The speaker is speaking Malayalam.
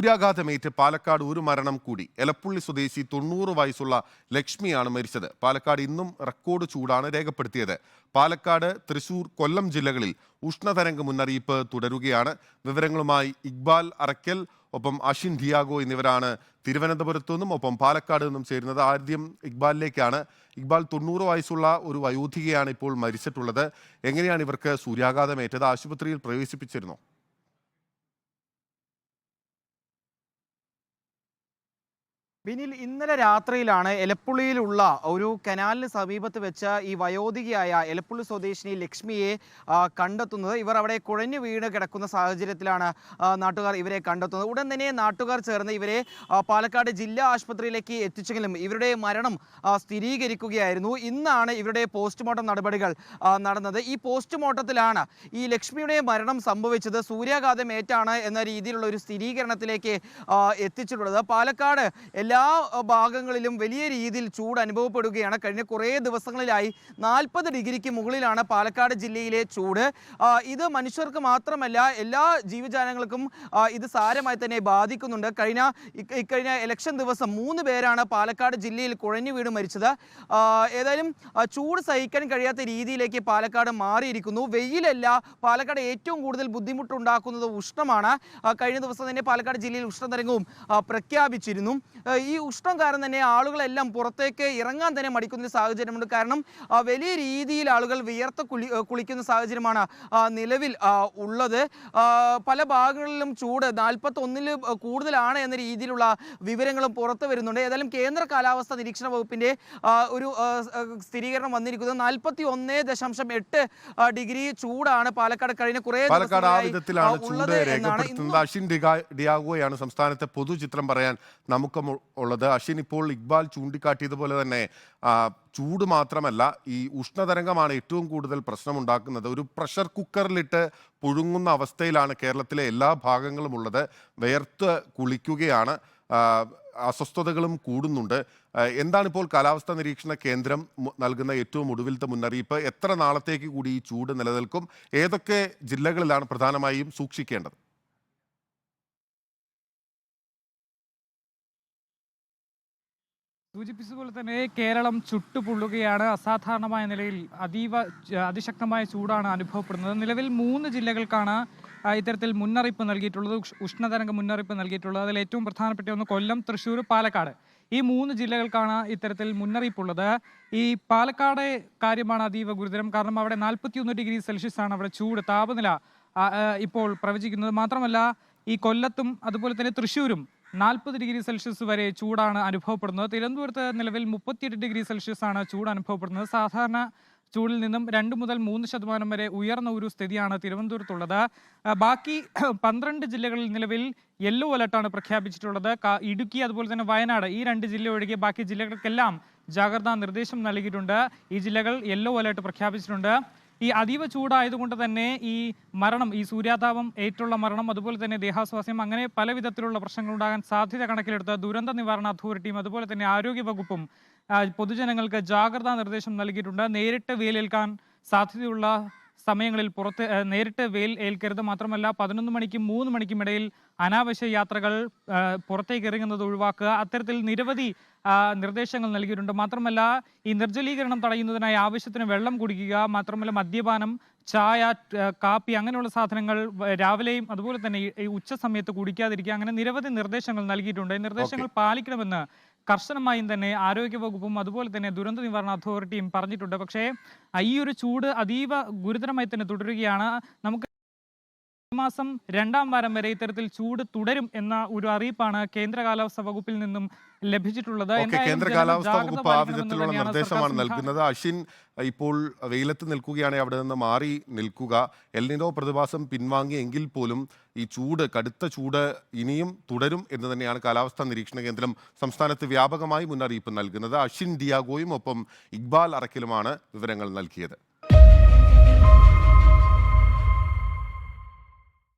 സൂര്യാഘാതമേറ്റ് പാലക്കാട് ഒരു മരണം കൂടി. എലപ്പുള്ളി സ്വദേശി തൊണ്ണൂറ് വയസ്സുള്ള ലക്ഷ്മിയാണ് മരിച്ചത്. പാലക്കാട് ഇന്നും റെക്കോർഡ് ചൂടാണ് രേഖപ്പെടുത്തിയത്. പാലക്കാട് തൃശൂർ കൊല്ലം ജില്ലകളിൽ ഉഷ്ണതരംഗ മുന്നറിയിപ്പ് തുടരുകയാണ്. വിവരങ്ങളുമായി ഇക്ബാൽ അറക്കൽ ഒപ്പം അഷിൻ ഡിയാഗോ എന്നിവരാണ് തിരുവനന്തപുരത്തു നിന്നും ഒപ്പം പാലക്കാട് നിന്നും ചേരുന്നത്. ആദ്യം ഇക്ബാലിലേക്കാണ്. ഇക്ബാൽ തൊണ്ണൂറ് വയസ്സുള്ള ഒരു വയോധികയാണ് ഇപ്പോൾ മരിച്ചിട്ടുള്ളത്. എങ്ങനെയാണ് ഇവർക്ക് സൂര്യാഘാതമേറ്റത്? ആശുപത്രിയിൽ പ്രവേശിപ്പിച്ചിരുന്നോ? ബിനിൽ ഇന്നലെ രാത്രിയിലാണ് എലപ്പുള്ളിയിലുള്ള ഒരു കനാലിന് സമീപത്ത് വെച്ച ഈ വയോധികയായ എലപ്പുള്ളി സ്വദേശിനി ലക്ഷ്മിയെ കണ്ടെത്തുന്നത്. ഇവർ അവിടെ കുഴഞ്ഞു വീണ് കിടക്കുന്ന സാഹചര്യത്തിലാണ് നാട്ടുകാർ ഇവരെ കണ്ടെത്തുന്നത്. ഉടൻ തന്നെ നാട്ടുകാർ ചേർന്ന് ഇവരെ പാലക്കാട് ജില്ലാ ആശുപത്രിയിലേക്ക് എത്തിച്ചെങ്കിലും ഇവരുടെ മരണം സ്ഥിരീകരിക്കുകയായിരുന്നു. ഇന്നാണ് ഇവരുടെ പോസ്റ്റ്മോർട്ടം നടപടികൾ നടന്നത്. ഈ പോസ്റ്റ്മോർട്ടത്തിലാണ് ഈ ലക്ഷ്മിയുടെ മരണം സംഭവിച്ചത്. സൂര്യാഘാതം ഏറ്റാണ് എന്ന രീതിയിലുള്ള ഒരു സ്ഥിരീകരണത്തിലേക്ക് എത്തിച്ചിട്ടുള്ളത്. പാലക്കാട് എല്ലാ ഭാഗങ്ങളിലും വലിയ രീതിയിൽ ചൂട് അനുഭവപ്പെടുകയാണ്. കഴിഞ്ഞ കുറേ ദിവസങ്ങളിലായി നാൽപ്പത് ഡിഗ്രിക്ക് മുകളിലാണ് പാലക്കാട് ജില്ലയിലെ ചൂട്. ഇത് മനുഷ്യർക്ക് മാത്രമല്ല എല്ലാ ജീവജാലങ്ങൾക്കും ഇത് സാരമായി തന്നെ ബാധിക്കുന്നുണ്ട്. കഴിഞ്ഞ ഇക്കഴിഞ്ഞ ഇലക്ഷൻ ദിവസം മൂന്ന് പേരാണ് പാലക്കാട് ജില്ലയിൽ കുഴഞ്ഞു വീണ് മരിച്ചത്. ഏതായാലും ചൂട് സഹിക്കാൻ കഴിയാത്ത രീതിയിലേക്ക് പാലക്കാട് മാറിയിരിക്കുന്നു. വെയിലല്ല പാലക്കാട് ഏറ്റവും കൂടുതൽ ബുദ്ധിമുട്ടുണ്ടാക്കുന്നത് ഉഷ്ണമാണ്. കഴിഞ്ഞ ദിവസം തന്നെ പാലക്കാട് ജില്ലയിൽ ഉഷ്ണതരംഗവും പ്രഖ്യാപിച്ചിരുന്നു. ഈ ഉഷ്ണം കാരണം തന്നെ ആളുകളെല്ലാം പുറത്തേക്ക് ഇറങ്ങാൻ തന്നെ മടിക്കുന്ന ഒരു സാഹചര്യമുണ്ട്. കാരണം വലിയ രീതിയിൽ ആളുകൾ വിയർത്ത് കുളി കുളിക്കുന്ന സാഹചര്യമാണ് നിലവിൽ ഉള്ളത്. പല ഭാഗങ്ങളിലും ചൂട് നാൽപ്പത്തൊന്നിൽ കൂടുതലാണ് എന്ന രീതിയിലുള്ള വിവരങ്ങളും പുറത്തു വരുന്നുണ്ട്. ഏതായാലും കേന്ദ്ര കാലാവസ്ഥ നിരീക്ഷണ വകുപ്പിന്റെ ഒരു സ്ഥിരീകരണം വന്നിരിക്കുന്നത് നാൽപ്പത്തി ഒന്ന് ദശാംശം എട്ട് ഡിഗ്രി ചൂടാണ് പാലക്കാട് കഴിഞ്ഞ കുറേ പാലക്കാട് ആ വിധത്തിലാണ് ആ, ചൂട് രേഖപ്പെടുത്തുന്നത്. അഷിൻ ഡിയാഗോയാണ് സംസ്ഥാനത്തെ പൊതുചിത്രം പറയാൻ നമുക്കും ഉള്ളത്. അശ്വിൻ ഇപ്പോൾ ഇക്ബാൽ ചൂണ്ടിക്കാട്ടിയതുപോലെ തന്നെ ചൂട് മാത്രമല്ല ഈ ഉഷ്ണതരംഗമാണ് ഏറ്റവും കൂടുതൽ പ്രശ്നമുണ്ടാക്കുന്നത്. ഒരു പ്രഷർ കുക്കറിലിട്ട് പുഴുങ്ങുന്ന അവസ്ഥയിലാണ് കേരളത്തിലെ എല്ലാ ഭാഗങ്ങളും ഉള്ളത്. വേർത്ത് കുളിക്കുകയാണ്. അസ്വസ്ഥതകളും കൂടുന്നുണ്ട്. എന്താണ് ഇപ്പോൾ കാലാവസ്ഥാ നിരീക്ഷണ കേന്ദ്രം നൽകുന്ന ഏറ്റവും ഒടുവിലത്തെ മുന്നറിയിപ്പ്? എത്ര നാളത്തേക്ക് കൂടി ഈ ചൂട് നിലനിൽക്കും? ഏതൊക്കെ ജില്ലകളിലാണ് പ്രധാനമായും സൂക്ഷിക്കേണ്ടത്? സൂചിപ്പിച്ചതുപോലെ തന്നെ കേരളം ചുട്ടുപൊള്ളുകയാണ്. അസാധാരണമായ നിലയിൽ അതീവ അതിശക്തമായ ചൂടാണ് അനുഭവപ്പെടുന്നത്. നിലവിൽ മൂന്ന് ജില്ലകൾക്കാണ് ഇത്തരത്തിൽ മുന്നറിയിപ്പ് നൽകിയിട്ടുള്ളത്. ഉഷ്ണതരംഗ മുന്നറിയിപ്പ് നൽകിയിട്ടുള്ളത്. അതിൽ ഏറ്റവും പ്രധാനപ്പെട്ട ഒന്ന് കൊല്ലം തൃശ്ശൂർ പാലക്കാട്. ഈ മൂന്ന് ജില്ലകൾക്കാണ് ഇത്തരത്തിൽ മുന്നറിയിപ്പുള്ളത്. ഈ പാലക്കാട് കാര്യമാണ് അതീവ ഗുരുതരം. കാരണം അവിടെ നാൽപ്പത്തിയൊന്ന് ഡിഗ്രി സെൽഷ്യസ് ആണ് അവിടെ ചൂട് താപനില ഇപ്പോൾ പ്രവചിക്കുന്നത്. മാത്രമല്ല ഈ കൊല്ലത്തും അതുപോലെ തന്നെ തൃശ്ശൂരും നാൽപ്പത് ഡിഗ്രി സെൽഷ്യസ് വരെ ചൂടാണ് അനുഭവപ്പെടുന്നത്. തിരുവനന്തപുരത്ത് നിലവിൽ മുപ്പത്തിയെട്ട് ഡിഗ്രി സെൽഷ്യസ് ആണ് ചൂട് അനുഭവപ്പെടുന്നത്. സാധാരണ ചൂടിൽ നിന്നും രണ്ട് മുതൽ മൂന്ന് ശതമാനം വരെ ഉയർന്ന ഒരു സ്ഥിതിയാണ് തിരുവനന്തപുരത്തുള്ളത്. ബാക്കി പന്ത്രണ്ട് ജില്ലകളിൽ നിലവിൽ യെല്ലോ അലർട്ടാണ് പ്രഖ്യാപിച്ചിട്ടുള്ളത്. ഇടുക്കി അതുപോലെ തന്നെ വയനാട് ഈ രണ്ട് ജില്ല ഒഴികെ ബാക്കി ജില്ലകൾക്കെല്ലാം ജാഗ്രതാ നിർദ്ദേശം നൽകിയിട്ടുണ്ട്. ഈ ജില്ലകൾ യെല്ലോ അലർട്ട് പ്രഖ്യാപിച്ചിട്ടുണ്ട്. ഈ അതീവ ചൂടായതുകൊണ്ട് തന്നെ ഈ മരണം ഈ സൂര്യാതാപം ഏറ്റുള്ള മരണം അതുപോലെ തന്നെ ദേഹാസ്വാസ്യം അങ്ങനെ പല വിധത്തിലുള്ള പ്രശ്നങ്ങൾ ഉണ്ടാകാൻ സാധ്യത കണക്കിലെടുത്ത് ദുരന്ത നിവാരണ അതോറിറ്റിയും അതുപോലെ തന്നെ ആരോഗ്യ വകുപ്പും പൊതുജനങ്ങൾക്ക് ജാഗ്രതാ നിർദ്ദേശം നൽകിയിട്ടുണ്ട്. നേരിട്ട് വെയിലേൽക്കാൻ സാധ്യതയുള്ള സമയങ്ങളിൽ പുറത്ത് നേരിട്ട് വെയിൽ ഏൽക്കരുത്. മാത്രമല്ല പതിനൊന്ന് മണിക്കും മൂന്ന് മണിക്കും ഇടയിൽ അനാവശ്യ യാത്രകൾ പുറത്തേക്ക് ഇറങ്ങുന്നത് ഒഴിവാക്കുക. അത്തരത്തിൽ നിരവധി നിർദ്ദേശങ്ങൾ നൽകിയിട്ടുണ്ട്. മാത്രമല്ല ഈ നിർജലീകരണം തടയുന്നതിനായി ആവശ്യത്തിന് വെള്ളം കുടിക്കുക മാത്രമല്ല മദ്യപാനം ചായ കാപ്പി അങ്ങനെയുള്ള സാധനങ്ങൾ രാവിലെയും അതുപോലെ തന്നെ ഈ- ഉച്ച സമയത്ത് കുടിക്കാതിരിക്കുക. അങ്ങനെ നിരവധി നിർദ്ദേശങ്ങൾ നൽകിയിട്ടുണ്ട്. ഈ നിർദ്ദേശങ്ങൾ പാലിക്കണമെന്ന് കർശനമായും തന്നെ ആരോഗ്യ വകുപ്പും അതുപോലെ തന്നെ ദുരന്ത നിവാരണ അതോറിറ്റിയും പറഞ്ഞിട്ടുണ്ട്. പക്ഷേ ഈ ഒരു ചൂട് അതീവ ഗുരുതരമായി തന്നെ തുടരുകയാണ്. നമുക്ക് മാസം രണ്ടാം വാരം വരെ ഇത്തരത്തിൽ ചൂട് തുടരും എന്ന ഒരു അറിയിപ്പാണ് കേന്ദ്ര കാലാവസ്ഥ വകുപ്പിൽ നിന്നും ലഭിച്ചിട്ടുള്ളത്. കേന്ദ്ര കാലാവസ്ഥ കാലാവസ്ഥാ വകുപ്പ് ആ വിധത്തിലുള്ള നിർദ്ദേശമാണ് നൽകുന്നത്. അശ്വിൻ ഇപ്പോൾ വെയിലത്ത് നിൽക്കുകയാണെങ്കിൽ അവിടെ നിന്ന് മാറി നിൽക്കുക. എൽനിനോ പ്രതിഭാസം പിൻവാങ്ങിയെങ്കിൽ പോലും ഈ ചൂട് കടുത്ത ചൂട് ഇനിയും തുടരും എന്ന് തന്നെയാണ് കാലാവസ്ഥാ നിരീക്ഷണ കേന്ദ്രം സംസ്ഥാനത്ത് വ്യാപകമായി മുന്നറിയിപ്പ് നൽകുന്നത്. അശ്വിൻ ഡിയാഗോയും ഒപ്പം ഇക്ബാൽ അറക്കിലുമാണ് വിവരങ്ങൾ നൽകിയത്.